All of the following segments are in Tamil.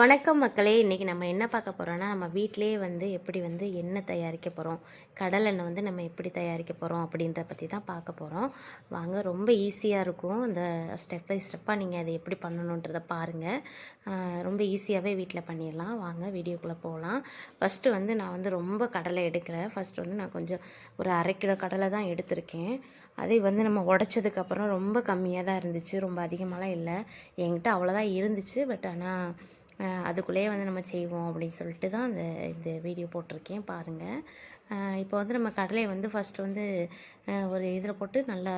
வணக்கம் மக்களே இன்றைக்கி நம்ம என்ன பார்க்க போகிறோன்னா நம்ம வீட்டிலேயே வந்து எப்படி வந்து எண்ணெய் தயாரிக்க போகிறோம் கடல் எண்ணெய் வந்து நம்ம எப்படி தயாரிக்க போகிறோம் அப்படின்றத பற்றி தான் பார்க்க போகிறோம் வாங்க ரொம்ப ஈஸியாக இருக்கும். இந்த ஸ்டெப் பை ஸ்டெப்பாக நீங்கள் அதை எப்படி பண்ணணுன்றதை பாருங்கள் ரொம்ப ஈஸியாகவே வீட்டில் பண்ணிடலாம். வாங்க வீடியோக்குள்ளே போகலாம் ஃபஸ்ட்டு வந்து நான் வந்து ரொம்ப கடலை எடுக்கலை ஃபஸ்ட்டு வந்து நான் கொஞ்சம் ஒரு அரை கிலோ கடலை தான் எடுத்திருக்கேன். அதை வந்து நம்ம உடச்சதுக்கப்புறம் ரொம்ப கம்மியாக தான் இருந்துச்சு. ரொம்ப அதிகமாகலாம் இல்லை. என்கிட்ட அவ்வளோதான் இருந்துச்சு. பட் ஆனால் அதுக்குள்ளேயே வந்து நம்ம செய்வோம் அப்படின்னு சொல்லிட்டு தான் அந்த இந்த வீடியோ போட்டிருக்கேன் பாருங்கள் இப்போ வந்து நம்ம கடலையை வந்து ஃபஸ்ட்டு வந்து ஒரு இதில் போட்டு நல்லா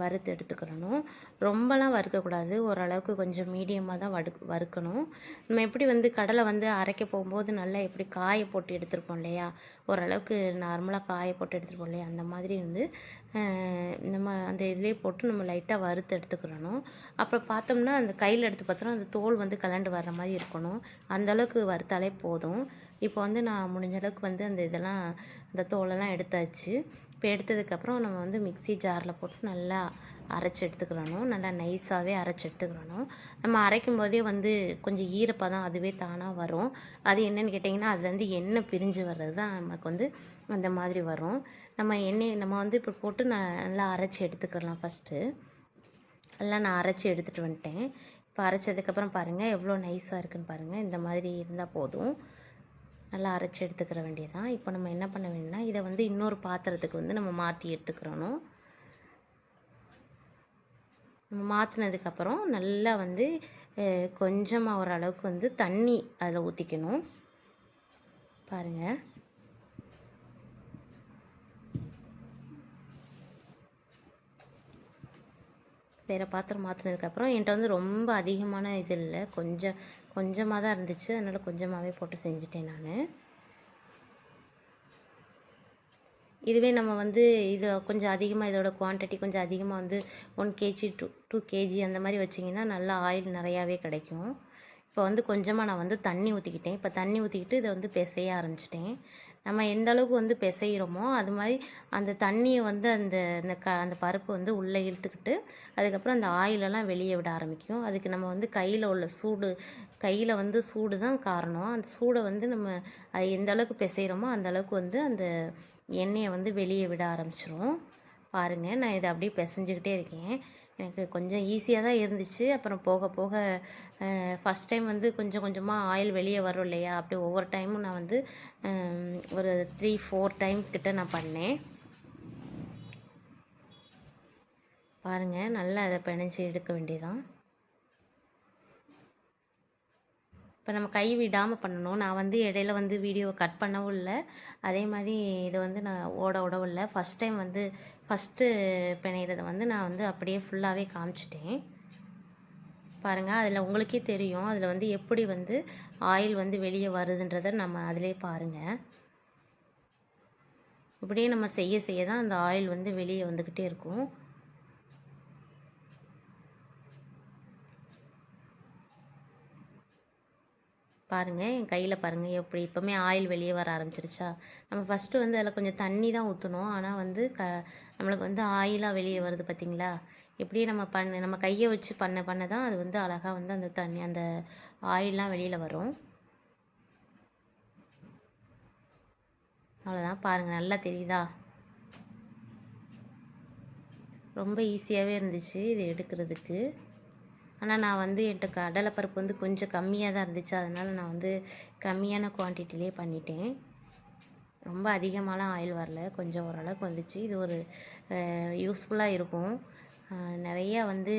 வறுத்து எடுத்துக்கிறணும் ரொம்பலாம் வறுக்கக்கூடாது. ஓரளவுக்கு கொஞ்சம் மீடியமாக தான் வடு வறுக்கணும். நம்ம எப்படி வந்து கடலை வந்து அரைக்க போகும்போது நல்லா எப்படி காய போட்டு எடுத்துருப்போம் இல்லையா? ஓரளவுக்கு நார்மலாக காய போட்டு எடுத்துருப்போம் இல்லையா? அந்த மாதிரி வந்து நம்ம அந்த இதுலேயே போட்டு நம்ம லைட்டாக வறுத்து எடுத்துக்கிறணும் அப்புறம் பார்த்தோம்னா அந்த கையில் எடுத்து பார்த்தோம்னா அந்த தோல் வந்து கலண்டு வர்ற மாதிரி இருக்கணும். அந்த அளவுக்கு வறுத்தாலே போதும். இப்போ வந்து நான் முடிஞ்ச அளவுக்கு வந்து அந்த இதெல்லாம் அந்த தோலெல்லாம் எடுத்தாச்சு. இப்போ எடுத்ததுக்கப்புறம் நம்ம வந்து மிக்ஸி ஜாரில் போட்டு நல்லா அரைச்சி எடுத்துக்கிறணும். நல்லா நைஸாகவே அரைச்சி எடுத்துக்கிறணும். நம்ம அரைக்கும் போதே வந்து கொஞ்சம் ஈரப்பதம் அதுவே தானாக வரும். அது என்னென்னு கேட்டிங்கன்னா அதுலேருந்து எண்ணெய் பிரிஞ்சு வர்றது தான் நமக்கு வந்து அந்த மாதிரி வரும். நம்ம எண்ணெய் நம்ம வந்து இப்போ போட்டு நான் நல்லா அரைச்சி எடுத்துக்கலாம் ஃபஸ்ட்டு எல்லாம் நான் அரைச்சி எடுத்துகிட்டு வந்துட்டேன். இப்போ அரைச்சதுக்கப்புறம் பாருங்கள் எவ்வளோ நைஸாக இருக்குன்னு பாருங்கள் இந்த மாதிரி இருந்தால் போதும். நல்லா அரைச்சி எடுத்துக்கிற வேண்டியதான் இப்போ நம்ம என்ன பண்ண வேணும்னா இதை வந்து இன்னொரு பாத்திரத்துக்கு வந்து நம்ம மாற்றி எடுத்துக்கிறணும். நம்ம மாற்றினதுக்கப்புறம் நல்லா வந்து கொஞ்சமாக ஓரளவுக்கு வந்து தண்ணி அதில் ஊற்றிக்கணும் பாருங்கள் வேறு பாத்திரம் மாற்றினதுக்கப்புறம் என்கிட்ட வந்து ரொம்ப அதிகமான இது இல்லை. கொஞ்சம் கொஞ்சமாக தான் இருந்துச்சு. அதனால் கொஞ்சமாகவே போட்டு செஞ்சுட்டேன் நான். இதுவே நம்ம வந்து இது கொஞ்சம் அதிகமாக இதோட குவான்டிட்டி கொஞ்சம் அதிகமாக வந்து one KG two two KG அந்த மாதிரி வச்சிங்கன்னா நல்லா ஆயில் நிறையாவே கிடைக்கும். இப்போ வந்து கொஞ்சமாக நான் வந்து தண்ணி ஊற்றிக்கிட்டேன் இப்போ தண்ணி ஊற்றிக்கிட்டு இதை வந்து பிசைய ஆரம்பிச்சிட்டேன். நம்ம எந்த அளவுக்கு வந்து பிசைகிறோமோ அது மாதிரி அந்த தண்ணியை வந்து அந்த அந்த க அந்த பருப்பு வந்து உள்ளே இழுத்துக்கிட்டு அதுக்கப்புறம் அந்த ஆயிலெல்லாம் வெளியே விட ஆரம்பிக்கும். அதுக்கு நம்ம வந்து கையில் உள்ள சூடு கையில் வந்து சூடு தான் காரணம். அந்த சூடை வந்து நம்ம அது எந்த அளவுக்கு பிசைகிறோமோ அந்த அளவுக்கு வந்து அந்த எண்ணெயை வந்து வெளியே விட ஆரம்பிச்சிரும். பாருங்கள் நான் இதை அப்படியே பிசைஞ்சுக்கிட்டே இருக்கேன். எனக்கு கொஞ்சம் ஈஸியாக தான் இருந்துச்சு. அப்புறம் போக போக ஃபஸ்ட் டைம் வந்து கொஞ்சம் கொஞ்சமாக ஆயில் வெளியே வரும் இல்லையா? அப்படி ஒவ்வொரு டைமும் நான் வந்து ஒரு த்ரீ ஃபோர் டைம் கிட்ட நான் பண்ணேன். பாருங்கள் நல்லா அதை பிணைஞ்சு எடுக்க வேண்டியதான் இப்போ நம்ம கை விடாமல் பண்ணணும். நான் வந்து இடையில வந்து வீடியோவை கட் பண்ணவும் இல்லை. அதே மாதிரி இதை வந்து நான் ஓட விடவும் இல்லை. ஃபஸ்ட் டைம் வந்து ஃபஸ்ட்டு பிணையிறத வந்து நான் வந்து அப்படியே ஃபுல்லாகவே காமிச்சிட்டேன். பாருங்கள் அதில் உங்களுக்கே தெரியும். அதில் வந்து எப்படி வந்து ஆயில் வந்து வெளியே வருதுன்றதை நம்ம அதிலே பாருங்கள் இப்படியே நம்ம செய்ய செய்ய தான் அந்த ஆயில் வந்து வெளியே வந்துக்கிட்டே இருக்கும். பாருங்கள் என் கையில் பாருங்கள் எப்படி இப்போமே ஆயில் வெளியே வர ஆரம்பிச்சிருச்சா? நம்ம ஃபஸ்ட்டு வந்து அதில் கொஞ்சம் தண்ணி தான் ஊற்றணும் ஆனால் வந்து க நம்மளுக்கு வந்து ஆயிலாக வெளியே வருது பார்த்தீங்களா எப்படியே நம்ம பண்ண நம்ம கையை வச்சு பண்ண பண்ண தான் அது வந்து அழகாக வந்து அந்த தண்ணி அந்த ஆயிலெலாம் வெளியில் வரும். அவ்வளோதான் பாருங்கள் நல்லா தெரியுதா? ரொம்ப ஈஸியாகவே இருந்துச்சு இது எடுக்கிறதுக்கு. ஆனால் நான் வந்து என்கிட்ட கடலைப்பருப்பு வந்து கொஞ்சம் கம்மியாக தான் இருந்துச்சு. அதனால் நான் வந்து கம்மியான குவான்டிட்டிலே பண்ணிட்டேன். ரொம்ப அதிகமாலாம் ஆயில் வரல. கொஞ்சம் ஓரளவுக்கு வந்துச்சு. இது ஒரு யூஸ்ஃபுல்லாக இருக்கும். நிறையா வந்து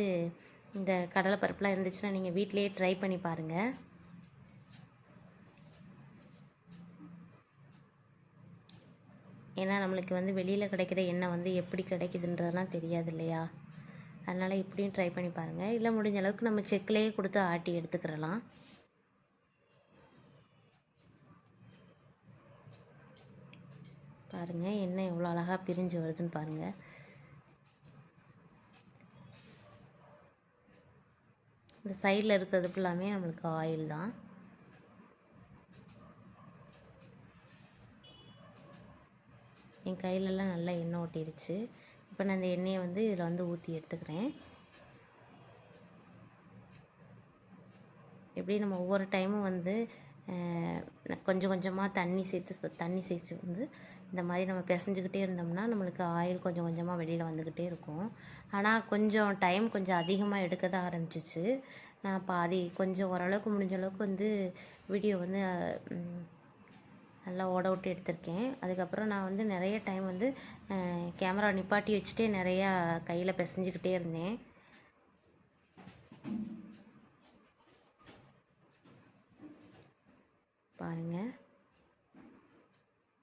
இந்த கடலைப்பருப்புலாம் இருந்துச்சுன்னா நீங்கள் வீட்டிலேயே ட்ரை பண்ணி பாருங்கள் ஏன்னா நம்மளுக்கு வந்து வெளியில் கிடைக்கிற எண்ணெய் வந்து எப்படி கிடைக்குதுன்றதெல்லாம் தெரியாது இல்லையா? அதனால் இப்படியும் ட்ரை பண்ணி பாருங்கள் இல்லை முடிஞ்ச அளவுக்கு நம்ம செக்கிலேயே கொடுத்து ஆட்டி எடுத்துக்கிறலாம். பாருங்கள் எண்ணெய் எவ்வளோ அழகாக பிரிஞ்சு வருதுன்னு பாருங்கள் இந்த சைடில் இருக்கிறது ஃபுல்லாமே நம்மளுக்கு ஆயில் தான். என் கையிலலாம் நல்லா எண்ணெய் ஒட்டிருச்சு இப்போ நான் இந்த எண்ணெயை வந்து இதில் வந்து ஊற்றி எடுத்துக்கிறேன். எப்படி நம்ம ஒவ்வொரு டைமும் வந்து கொஞ்சம் கொஞ்சமாக தண்ணி சேர்த்து தண்ணி சேர்த்து வந்து இந்த மாதிரி நம்ம பிசைஞ்சுக்கிட்டே இருந்தோம்னா நம்மளுக்கு ஆயில் கொஞ்சம் கொஞ்சமாக வெளியில் வந்துக்கிட்டே இருக்கும். ஆனால் கொஞ்சம் டைம் கொஞ்சம் அதிகமாக எடுக்க தான் ஆரம்பிச்சிச்சு. நான் பாதி கொஞ்சம் ஓரளவுக்கு முடிஞ்ச அளவுக்கு வந்து வீடியோ வந்து நல்லா ஓட விட்டு எடுத்திருக்கேன். அதுக்கப்புறம் நான் வந்து நிறைய டைம் வந்து கேமரா நிப்பாட்டி வச்சுட்டே நிறையா கையில் பிசைஞ்சுக்கிட்டே இருந்தேன். பாருங்கள்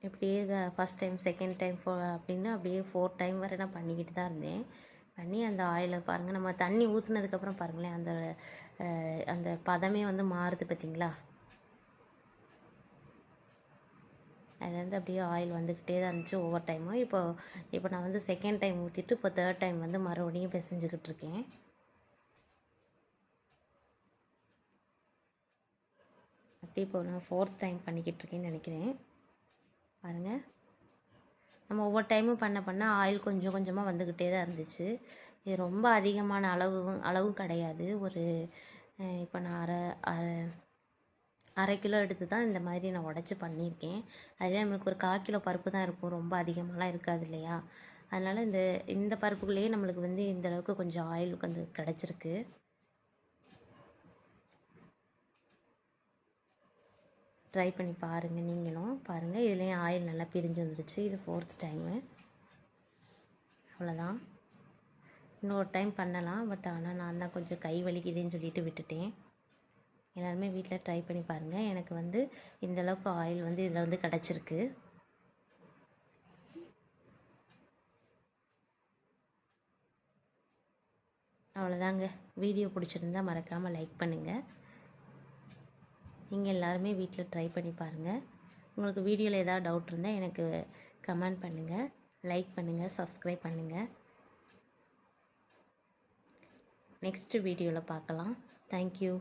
இப்படியே ஃபஸ்ட் டைம் செகண்ட் டைம் ஃபோ அப்படின்னு அப்படியே ஃபோர் டைம் வரை நான் பண்ணிக்கிட்டு தான் இருந்தேன். பண்ணி அந்த ஆயிலை பாருங்கள் நம்ம தண்ணி ஊற்றுனதுக்கப்புறம் பாருங்களேன் அந்த அந்த பதமே வந்து மாறுது பார்த்தீங்களா அதுலேருந்து அப்படியே ஆயில் வந்துக்கிட்டே தான் இருந்துச்சு ஒவ்வொரு டைமும் இப்போ இப்போ நான் வந்து செகண்ட் டைம் ஊற்றிட்டு இப்போ தேர்ட் டைம் வந்து மறுபடியும் பிசைஞ்சிக்கிட்டு இருக்கேன். அப்படியே இப்போ நான் ஃபோர்த் டைம் பண்ணிக்கிட்டு இருக்கேன்னு நினைக்கிறேன். பாருங்கள் நம்ம ஒவ்வொரு டைமும் பண்ண பண்ண ஆயில் கொஞ்சம் கொஞ்சமாக வந்துக்கிட்டே தான் இருந்துச்சு. இது ரொம்ப அதிகமான அளவும் அளவும் கிடையாது. ஒரு இப்போ நான் அரை அரை அரை கிலோ எடுத்து தான் இந்த மாதிரி நான் உடச்சி பண்ணியிருக்கேன். அதில் நம்மளுக்கு ஒரு கால் கிலோ பருப்பு தான் இருக்கும். ரொம்ப அதிகமாகலாம் இருக்காது இல்லையா? அதனால் இந்த இந்த பருப்புக்குள்ளேயே நம்மளுக்கு வந்து இந்த அளவுக்கு கொஞ்சம் ஆயில் வந்து கிடச்சிருக்கு. ட்ரை பண்ணி பாருங்கள் நீங்களும். பாருங்கள் இதுலேயும் ஆயில் நல்லா பிரிஞ்சு வந்துருச்சு. இது ஃபோர்த் டைமு அவ்வளோதான் இன்னொரு டைம் பண்ணலாம். பட் ஆனால் நான் தான் கொஞ்சம் கை வலிக்குதுன்னு சொல்லிட்டு விட்டுட்டேன். எல்லாருமே வீட்டில் ட்ரை பண்ணி பாருங்கள் எனக்கு வந்து இந்த அளவுக்கு ஆயில் வந்து இதில் வந்து கிடச்சிருக்கு. அவ்வளோதாங்க வீடியோ பிடிச்சிருந்தா மறக்காமல் லைக் பண்ணுங்கள் நீங்கள் எல்லாருமே வீட்டில் ட்ரை பண்ணி பாருங்கள் உங்களுக்கு வீடியோவில் ஏதாவது டவுட் இருந்தால் எனக்கு கமெண்ட் பண்ணுங்கள் லைக் பண்ணுங்கள் சப்ஸ்கிரைப் பண்ணுங்கள் நெக்ஸ்ட் வீடியோவில் பார்க்கலாம். தேங்க்யூ